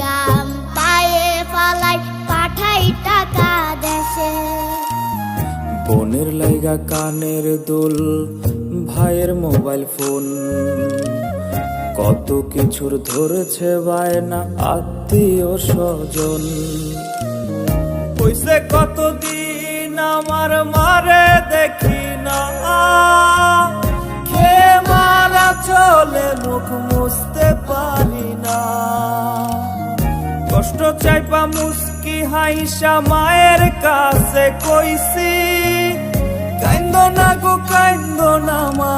গাম পায়ে পাঠাই টাকা দেশে। বোনের লাইগা কানের দুল ভাইয়ের মোবাইল ফোন। কত কিছুর ধরেছে বায়না আত্মীয় স্বজন। কইছে কতদিন আমার মারে দেখি না। কষ্ট চাইপা মুস্কি হাইসা মায়ের কাছে কইছি কান্দ না গো কান্দ না মা।